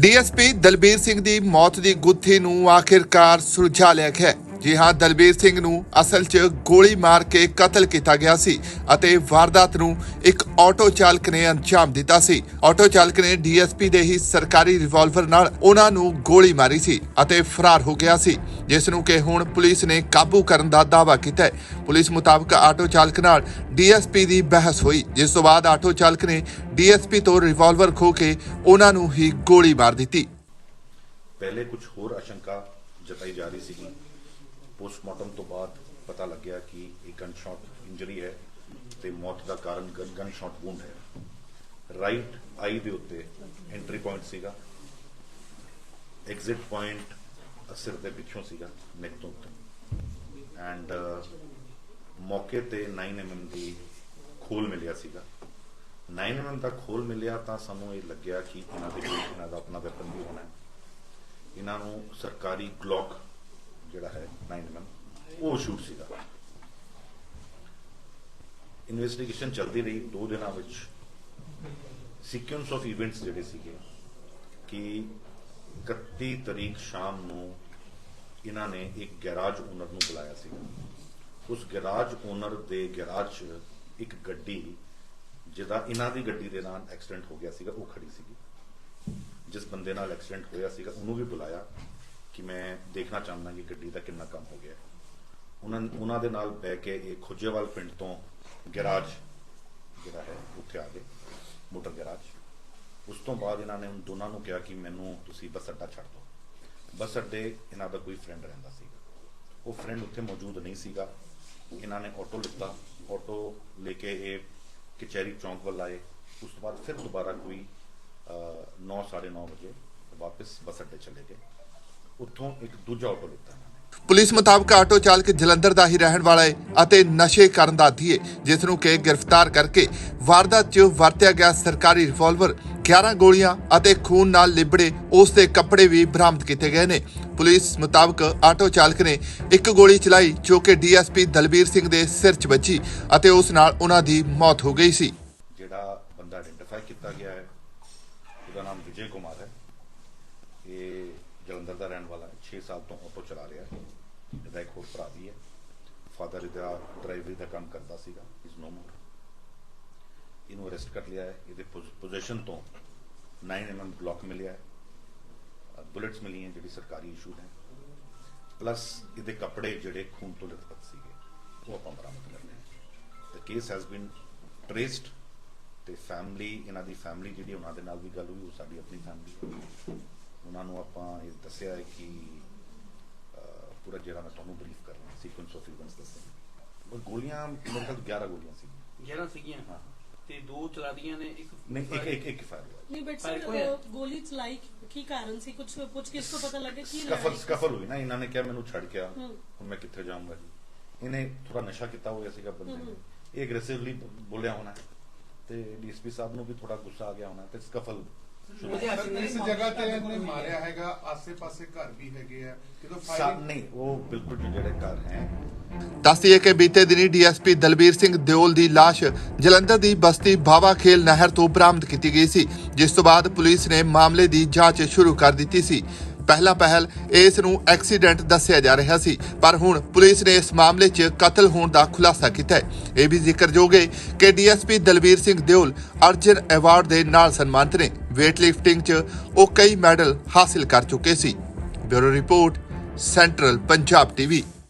DSP Dalbir Singh ਦੀ ਮੌਤ ਦੀ ਗੁੱਥੀ ਨੂੰ ਆਖਿਰਕਾਰ ਸੁਲਝਾ ਲਿਆ ਗਿਆ ਜੀ ਹਾਂ, ਦਲਬੀਰ ਸਿੰਘ ਨੂੰ ਅਸਲ 'ਚ ਗੋਲੀ ਮਾਰ ਕੇ ਕਤਲ ਕੀਤਾ ਗਿਆ ਸੀ ਅਤੇ ਵਾਰਦਾਤ ਨੂੰ ਇੱਕ ਆਟੋ ਚਾਲਕ ਨੇ ਅੰਜਾਮ ਦਿੱਤਾ ਸੀ। ਆਟੋ ਚਾਲਕ ਨੇ ਡੀਐਸਪੀ ਦੇ ਹੀ ਸਰਕਾਰੀ ਰਿਵਾਲਵਰ ਨਾਲ ਉਹਨਾਂ ਨੂੰ ਗੋਲੀ ਮਾਰੀ ਸੀ ਅਤੇ ਫਰਾਰ ਹੋ ਗਿਆ ਸੀ, ਜਿਸ ਨੂੰ ਕਿ ਹੁਣ ਪੁਲਿਸ ਨੇ ਕਾਬੂ ਕਰਨ ਦਾ ਦਾਅਵਾ ਕੀਤਾ ਹੈ। ਪੁਲਿਸ ਮੁਤਾਬਕ ਆਟੋ ਚਾਲਕ ਨਾਲ ਡੀਐਸਪੀ ਦੀ ਬਹਿਸ ਹੋਈ, ਜਿਸ ਤੋਂ ਬਾਅਦ ਆਟੋ ਚਾਲਕ ਨੇ ਡੀਐਸਪੀ ਤੋਂ ਰਿਵਾਲਵਰ ਖੋ ਕੇ ਉਹਨਾਂ ਨੂੰ ਹੀ ਗੋਲੀ ਮਾਰ ਦਿੱਤੀ। ਪਹਿਲੇ ਕੁਝ ਹੋਰ ਆਸ਼ੰਕਾ ਜਤਾਈ ਜਾ ਰਹੀ ਸੀਗੀ। ਪੋਸਟਮਾਰਟਮ ਤੋਂ ਬਾਅਦ ਪਤਾ ਲੱਗਿਆ ਕਿ ਇਹ ਗਨ ਸ਼ਾਟ ਇੰਜਰੀ ਹੈ ਤੇ ਮੌਤ ਦਾ ਕਾਰਨ ਗਨ ਸ਼ਾਟ ਵੂੰਡ ਹੈ। ਰਾਈਟ ਆਈ ਦੇ ਉੱਤੇ ਐਂਟਰੀ ਪੁਆਇੰਟ ਸੀਗਾ। ਐਗਜ਼ਿਟ ਪੁਆਇੰਟ ਸਿਰ ਦੇ ਪਿੱਛੋਂ ਸੀਗਾ ਨੈਕ ਤੋਂ ਉੱਤੇ। ਐਂਡ ਮੌਕੇ ਤੇ 9 mm ਦੀ ਖੋਲ ਮਿਲਿਆ ਸੀਗਾ। 9 mm ਦਾ ਖੋਲ ਮਿਲਿਆ ਤਾਂ ਸਾਨੂੰ ਇਹ ਲੱਗਿਆ ਕਿ ਇਹਨਾਂ ਦੇ ਕੋਲ ਇਹਨਾਂ ਦਾ ਆਪਣਾ ਵੈਪਨ ਵੀ ਹੋਣਾ ਹੈ। ਇਹਨਾਂ ਨੂੰ ਸਰਕਾਰੀ ਗਲੌਕ ਜਿਹੜਾ ਹੈ 9 mm, ਉਹ ਸ਼ੂਟ ਸੀਗਾ। ਇਨਵੈਸਟੀਗੇਸ਼ਨ ਚੱਲਦੀ ਰਹੀ। ਦੋ ਦਿਨਾਂ ਵਿੱਚ ਸੀਕੁਐਂਸ ਆਫ ਇਵੈਂਟਸ ਜਿਹੜੇ ਸੀਗੇ ਕਿ 31 ਤਰੀਕ ਸ਼ਾਮ ਨੂੰ ਇਹਨਾਂ ਨੇ ਇੱਕ ਗੈਰਾਜ ਓਨਰ ਨੂੰ ਬੁਲਾਇਆ ਸੀਗਾ। ਉਸ ਗੈਰਾਜ ਓਨਰ ਦੇ ਗੈਰਾਜ 'ਚ ਇੱਕ ਗੱਡੀ, ਜਿਹਦਾ ਇਹਨਾਂ ਦੀ ਗੱਡੀ ਦੇ ਨਾਲ ਐਕਸੀਡੈਂਟ ਹੋ ਗਿਆ ਸੀਗਾ, ਉਹ ਖੜੀ ਸੀਗੀ। ਜਿਸ ਬੰਦੇ ਨਾਲ ਐਕਸੀਡੈਂਟ ਹੋਇਆ ਸੀਗਾ, ਉਹਨੂੰ ਵੀ ਬੁਲਾਇਆ। ਕਿ ਮੈਂ ਦੇਖਣਾ ਚਾਹੁੰਦਾ ਕਿ ਗੱਡੀ ਦਾ ਕਿੰਨਾ ਕੰਮ ਹੋ ਗਿਆ। ਉਹਨਾਂ ਉਹਨਾਂ ਦੇ ਨਾਲ ਬਹਿ ਕੇ ਇਹ ਖੁੱਜੇਵਾਲ ਪਿੰਡ ਤੋਂ ਗੈਰਾਜ ਜਿਹੜਾ ਹੈ, ਉੱਥੇ ਆ ਗਏ, ਮੋਟਰ ਗੈਰਾਜ। ਉਸ ਤੋਂ ਬਾਅਦ ਇਹਨਾਂ ਨੇ ਉਹਨਾਂ ਦੋਨਾਂ ਨੂੰ ਕਿਹਾ ਕਿ ਮੈਨੂੰ ਤੁਸੀਂ ਬੱਸ ਅੱਡਾ ਛੱਡ ਦਿਓ। ਬੱਸ ਅੱਡੇ ਇਹਨਾਂ ਦਾ ਕੋਈ ਫਰੈਂਡ ਰਹਿੰਦਾ ਸੀਗਾ। ਉਹ ਫਰੈਂਡ ਉੱਥੇ ਮੌਜੂਦ ਨਹੀਂ ਸੀਗਾ। ਇਹਨਾਂ ਨੇ ਆਟੋ ਲਿੱਤਾ। ਆਟੋ ਲੈ ਕੇ ਇਹ ਕਚਹਿਰੀ ਚੌਂਕ ਵੱਲ ਆਏ। ਉਸ ਤੋਂ ਬਾਅਦ ਫਿਰ ਦੁਬਾਰਾ ਕੋਈ 9:30 ਵਜੇ ਵਾਪਸ ਬੱਸ ਅੱਡੇ ਚਲੇ ਗਏ। ਉੱਥੋਂ ਇੱਕ ਦੂਜਾ ਆਟੋ ਲਿੱਤਾ ਪੁਲਿਸ ਮੁਤਾਬਕ ਆਟੋ ਚਾਲਕ ਜਲੰਧਰ ਦਾ ਹੀ ਰਹਿਣ ਵਾਲਾ ਹੈ ਅਤੇ ਨਸ਼ੇ ਕਰਨ ਦਾ ਆਦੀ ਹੈ ਜਿਸ ਨੂੰ ਕਿ ਗ੍ਰਿਫਤਾਰ ਕਰਕੇ ਵਾਰਦਾਤ 'ਚ ਵਰਤਿਆ ਗਿਆ ਸਰਕਾਰੀ ਰਿਵਾਲਵਰ 11 ਗੋਲੀਆਂ ਅਤੇ ਖੂਨ ਨਾਲ ਲਿਬੜੇ ਉਸ ਦੇ ਕੱਪੜੇ ਵੀ ਬਰਾਮਦ ਕੀਤੇ ਗਏ ਨੇ। ਪੁਲਿਸ ਮੁਤਾਬਕ ਆਟੋ ਚਾਲਕ ਨੇ ਇੱਕ ਗੋਲੀ ਚਲਾਈ ਜੋ ਕਿ ਡੀਐਸਪੀ ਦਲਬੀਰ ਸਿੰਘ ਦੇ ਸਿਰ 'ਚ ਵੱਜੀ ਅਤੇ ਉਸ ਨਾਲ ਉਹਨਾਂ ਦੀ ਮੌਤ ਹੋ ਗਈ ਸੀ। ਜਿਹੜਾ ਬੰਦਾ ਆਇਡੈਂਟੀਫਾਈ ਕੀਤਾ ਗਿਆ ਹੈ ਉਹਦਾ ਨਾਮ ਵਿਜੇ ਕੁਮਾਰ ਹੈ ਇਹ ਜਲੰਧਰ ਦਾ ਰਹਿਣ ਵਾਲਾ ਹੈ 6 ਸਾਲ ਤੋਂ ਆਟੋ ਚਲਾ ਰਿਹਾ ਹੈ ਇਹਦਾ ਇੱਕ ਹੋਰ ਭਰਾ ਵੀ ਹੈ। ਫਾਦਰ ਇਹਦਾ ਡਰਾਈਵਰੀ ਦਾ ਕੰਮ ਕਰਦਾ ਸੀਗਾ। ਇਸ ਨੋ ਮੋਰ ਇਹਨੂੰ ਅਰੈਸਟ ਕਰ ਲਿਆ ਹੈ। ਇਹਦੇ ਪੋਜੀਸ਼ਨ ਤੋਂ 9 mm ਬਲੌਕ ਮਿਲਿਆ ਹੈ। ਬੁਲੇਟਸ ਮਿਲੀਆਂ ਜਿਹੜੀ ਸਰਕਾਰੀ ਇਸ਼ੂ ਹੈ। ਪਲੱਸ ਇਹਦੇ ਕੱਪੜੇ ਜਿਹੜੇ ਖੂਨ ਤੋਂ ਲਿਪਤ ਸੀਗੇ, ਉਹ ਆਪਾਂ ਬਰਾਮਦ ਕਰ ਲਏ ਦ ਕੇਸ ਹੈਜ਼ ਬੀਨ ਟ੍ਰੇਸਡ ਤੇ ਫੈਮਿਲੀ ਇਹਨਾਂ ਦੀ ਫੈਮਿਲੀ ਜਿਹੜੀ ਉਹਨਾਂ ਦੇ ਨਾਲ ਵੀ ਗੱਲ ਹੋਈ, ਉਹ ਸਾਡੀ ਆਪਣੀ ਫੈਮਿਲੀ ਉਹਨਾਂ ਨੂੰ ਆਪਾਂ ਇਹ ਦੱਸਿਆ ਹੈ ਕਿ ਪੂਰਾ ਜਿਹੜਾ ਮੈਂ ਤੁਹਾਨੂੰ ਬਰੀਫ ਕਰ ਰਿਹਾ ਸੀਕੁਐਂਸ ਆਫ ਇਵੈਂਟਸ ਦੱਸਿਆ। ਉਹ ਗੋਲੀਆਂ ਮੇਰੇ ਖਿਆਲ 11 ਗੋਲੀਆਂ ਸੀ। 11 ਸੀਗੀਆਂ? ਹਾਂ। ਤੇ ਦੋ ਚਲਾਦੀਆਂ ਨੇ ਇੱਕ ਨਹੀਂ ਇੱਕ ਇੱਕ ਇੱਕ ਫਾਇਰ ਹੋਇਆ। ਨਹੀਂ ਬਟ ਸਰ ਗੋਲੀ ਚਲਾਈ ਕੀ ਕਾਰਨ ਸੀ? ਕੁਝ ਪੁੱਛ ਕਿਸ ਤੋਂ ਪਤਾ ਲੱਗਾ ਕੀ ਸਕਫਲ ਸਕਫਲ ਹੋਈ ਨਾ ਇਹਨਾਂ ਨੇ ਕਿਹਾ ਮੈਨੂੰ ਛੱਡ ਕੇ ਆ। ਹੂੰ। ਹੁਣ ਮੈਂ ਕਿੱਥੇ ਜਾਊਂਗਾ ਜੀ? ਇਹਨੇ ਥੋੜਾ ਨਸ਼ਾ ਕੀਤਾ ਹੋਇਆ ਸੀਗਾ ਬੰਦੇ ਨੇ। ਹੂੰ। ਇਹ ਐਗਰੈਸਿਵਲੀ ਬੋਲਿਆ ਹੋਣਾ। ਤੇ ਡੀਐਸਪੀ ਸਾਹਿਬ ਨੂੰ ਵੀ ਥੋੜਾ ਗੁੱਸਾ ਆ ਗਿਆ ਹੋਣਾ ਤੇ ਸਕਫਲ ਸ਼ੁਰੂ ਉਹਦੇ ਹੱਥ ਸਰ, ਨਹੀਂ ਇਸ ਜਗ੍ਹਾ ਤੇ ਇਹਨੇ ਮਾਰਿਆ ਹੈਗਾ ਆਸੇ-ਪਾਸੇ ਘਰ ਵੀ ਹੈਗੇ ਆ। ਜਦੋਂ ਸਾ- ਫਾਇਰਿੰਗ ਨਹੀਂ ਉਹ ਬਿਲਕੁਲ ਜਿਹੜੇ ਘਰ ਹੈ। ਦੱਸਦੀਏ ਕਿ ਬੀਤੇ ਦਿਨੀ ਡੀਐਸਪੀ ਦਲਬੀਰ ਸਿੰਘ ਦਿਓਲ ਦੀ ਲਾਸ਼ ਜਲੰਧਰ ਦੀ ਬਸਤੀ ਬਾਵਾ ਖੇਲ ਨਹਿਰ ਤੋਂ ਬਰਾਮਦ ਕੀਤੀ ਗਈ ਸੀ ਜਿਸ ਤੋਂ ਬਾਅਦ ਪੁਲਿਸ ਨੇ ਮਾਮਲੇ ਦੀ ਜਾਂਚ ਸ਼ੁਰੂ ਕਰ ਦਿੱਤੀ ਸੀ। ਪਹਿਲਾ ਪਹਿਲ ਇਸ ਨੂੰ ਐਕਸੀਡੈਂਟ ਦੱਸਿਆ ਜਾ ਰਿਹਾ ਸੀ, ਪਰ ਹੁਣ ਪੁਲਿਸ ਨੇ ਇਸ ਮਾਮਲੇ 'ਚ ਕਤਲ ਹੋਣ ਦਾ ਖੁਲਾਸਾ ਕੀਤਾ ਹੈ। ਇਹ ਵੀ ਜ਼ਿਕਰਯੋਗ ਹੈ ਕਿ ਡੀਐਸਪੀ ਦਲਬੀਰ ਸਿੰਘ ਦਿਓਲ ਅਰਜਨ ਐਵਾਰਡ ਦੇ ਨਾਲ ਸਨਮਾਨਿਤ ਨੇ। ਵੇਟ ਲਿਫਟਿੰਗ 'ਚ ਉਹ ਕਈ ਮੈਡਲ ਹਾਸਿਲ ਕਰ ਚੁੱਕੇ ਸੀ। Bureau report, central Punjab TV.